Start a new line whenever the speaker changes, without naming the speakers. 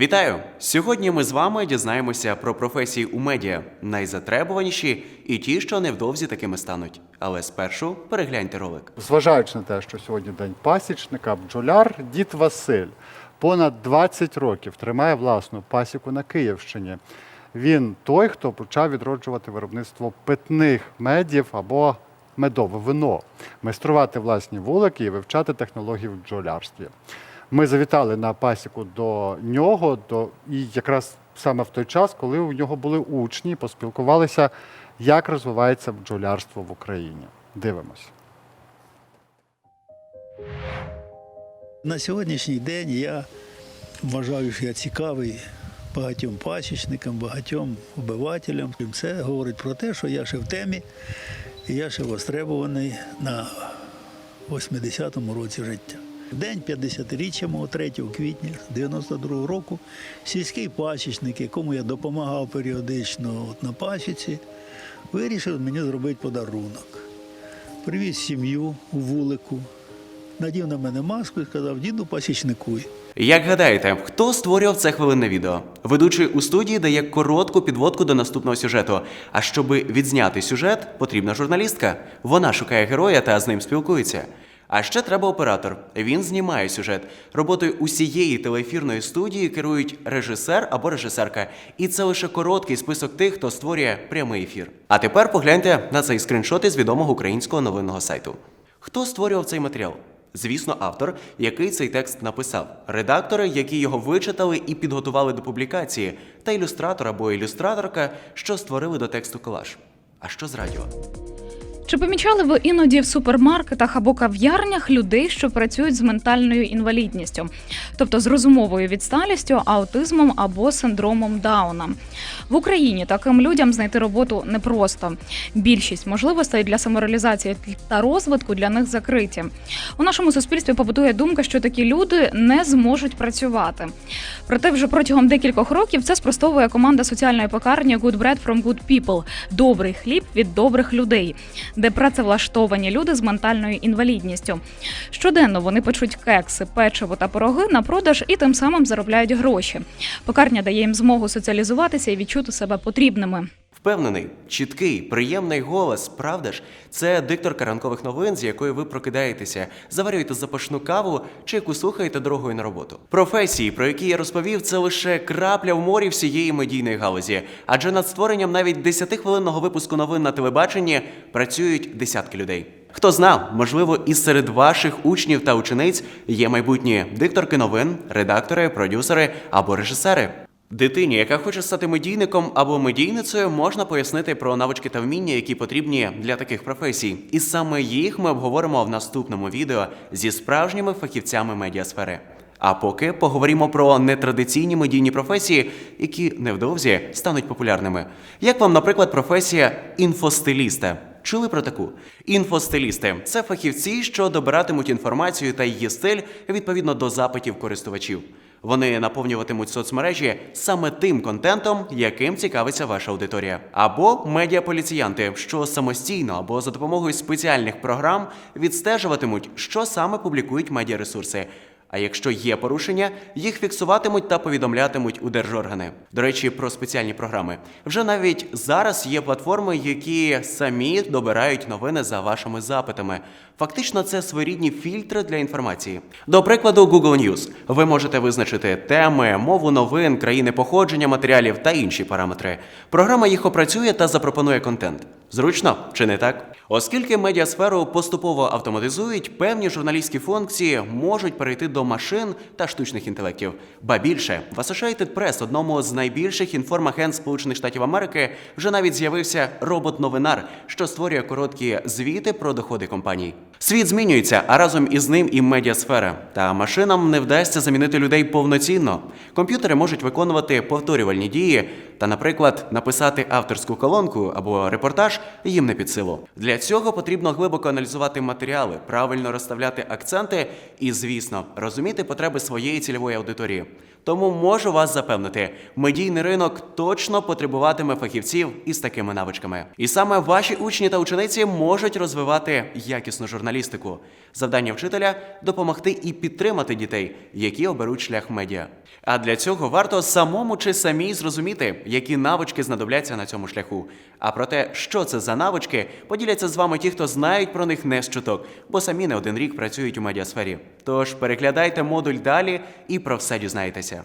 Вітаю! Сьогодні ми з вами дізнаємося про професії у медіа, найзатребуваніші і ті, що невдовзі такими стануть. Але спершу перегляньте ролик.
Зважаючи на те, що сьогодні день пасічника, бджоляр дід Василь понад 20 років тримає власну пасіку на Київщині. Він той, хто почав відроджувати виробництво питних медів або медове вино, майструвати власні вулики і вивчати технології в бджолярстві. Ми завітали на пасіку до нього, до, і якраз саме в той час, коли у нього були учні, поспілкувалися, як розвивається бджолярство в Україні. Дивимось.
На сьогоднішній день я вважаю, що я цікавий багатьом пасічникам, багатьом обивателям. Це говорить про те, що я ще в темі, і я ще востребований на 80-му році життя. День 50-річчя мого 3 квітня 92-го року сільський пасічник, якому я допомагав періодично от на пасіці, вирішив мені зробити подарунок. Привіз сім'ю у вулику, надів на мене маску і сказав, діду пасічникуй.
Як гадаєте, хто створював це хвилинне відео? Ведучий у студії дає коротку підводку до наступного сюжету. А щоби відзняти сюжет, потрібна журналістка. Вона шукає героя та з ним спілкується. А ще треба оператор. Він знімає сюжет. Роботою усієї телеефірної студії керують режисер або режисерка. І це лише короткий список тих, хто створює прямий ефір. А тепер погляньте на цей скріншот із відомого українського новинного сайту. Хто створював цей матеріал? Звісно, автор, який цей текст написав, редактори, які його вичитали і підготували до публікації, та ілюстратор або ілюстраторка, що створили до тексту колаж. А що з радіо?
Чи помічали ви іноді в супермаркетах або кав'ярнях людей, що працюють з ментальною інвалідністю, тобто з розумовою відсталістю, аутизмом або синдромом Дауна? В Україні таким людям знайти роботу непросто. Більшість можливостей для самореалізації та розвитку для них закриті. У нашому суспільстві побутує думка, що такі люди не зможуть працювати. Проте вже протягом декількох років це спростовує команда соціальної пекарні Good Bread from Good People – добрий хліб від добрих людей, де працевлаштовані люди з ментальною інвалідністю. Щоденно вони печуть кекси, печиво та пироги на продаж і тим самим заробляють гроші. Пекарня дає їм змогу соціалізуватися і відчути себе потрібними.
Впевнений, чіткий, приємний голос, правда ж? Це дикторка ранкових новин, з якої ви прокидаєтеся, заварюєте запашну каву чи яку слухаєте дорогою на роботу. Професії, про які я розповів, це лише крапля в морі всієї медійної галузі. Адже над створенням навіть 10-хвилинного випуску новин на телебаченні працюють десятки людей. Хто знав, можливо, і серед ваших учнів та учениць є майбутні дикторки новин, редактори, продюсери або режисери. Дитині, яка хоче стати медійником або медійницею, можна пояснити про навички та вміння, які потрібні для таких професій. І саме їх ми обговоримо в наступному відео зі справжніми фахівцями медіасфери. А поки поговоримо про нетрадиційні медійні професії, які невдовзі стануть популярними. Як вам, наприклад, професія інфостиліста? Чули про таку? Інфостилісти це фахівці, що добиратимуть інформацію та її стиль відповідно до запитів користувачів. Вони наповнюватимуть соцмережі саме тим контентом, яким цікавиться ваша аудиторія, або медіаполіціянти, що самостійно або за допомогою спеціальних програм відстежуватимуть, що саме публікують медіаресурси. А якщо є порушення, їх фіксуватимуть та повідомлятимуть у держоргани. До речі, про спеціальні програми. Вже навіть зараз є платформи, які самі добирають новини за вашими запитами. Фактично, це своєрідні фільтри для інформації. До прикладу, Google News. Ви можете визначити теми, мову новин, країни походження матеріалів та інші параметри. Програма їх опрацює та запропонує контент. Зручно чи не так? Оскільки медіасферу поступово автоматизують, певні журналістські функції можуть перейти до машин та штучних інтелектів. Ба більше в Associated Press, одному з найбільших інформагентств Сполучених Штатів Америки, вже навіть з'явився робот-новинар, що створює короткі звіти про доходи компаній. Світ змінюється, а разом із ним і медіасфера. Та машинам не вдасться замінити людей повноцінно. Комп'ютери можуть виконувати повторювальні дії та, наприклад, написати авторську колонку або репортаж їм не під силу. Для цього потрібно глибоко аналізувати матеріали, правильно розставляти акценти і, звісно, розуміти потреби своєї цільової аудиторії. Тому можу вас запевнити, медійний ринок точно потребуватиме фахівців із такими навичками. І саме ваші учні та учениці можуть розвивати якісну журналістику. Завдання вчителя допомогти і підтримати дітей, які оберуть шлях медіа. А для цього варто самому чи самій зрозуміти, які навички знадобляться на цьому шляху. А про те, що це за навички, поділяться з вами ті, хто знають про них не з чуток, бо самі не один рік працюють у медіасфері. Тож переглядайте модуль далі і про все дізнаєтеся.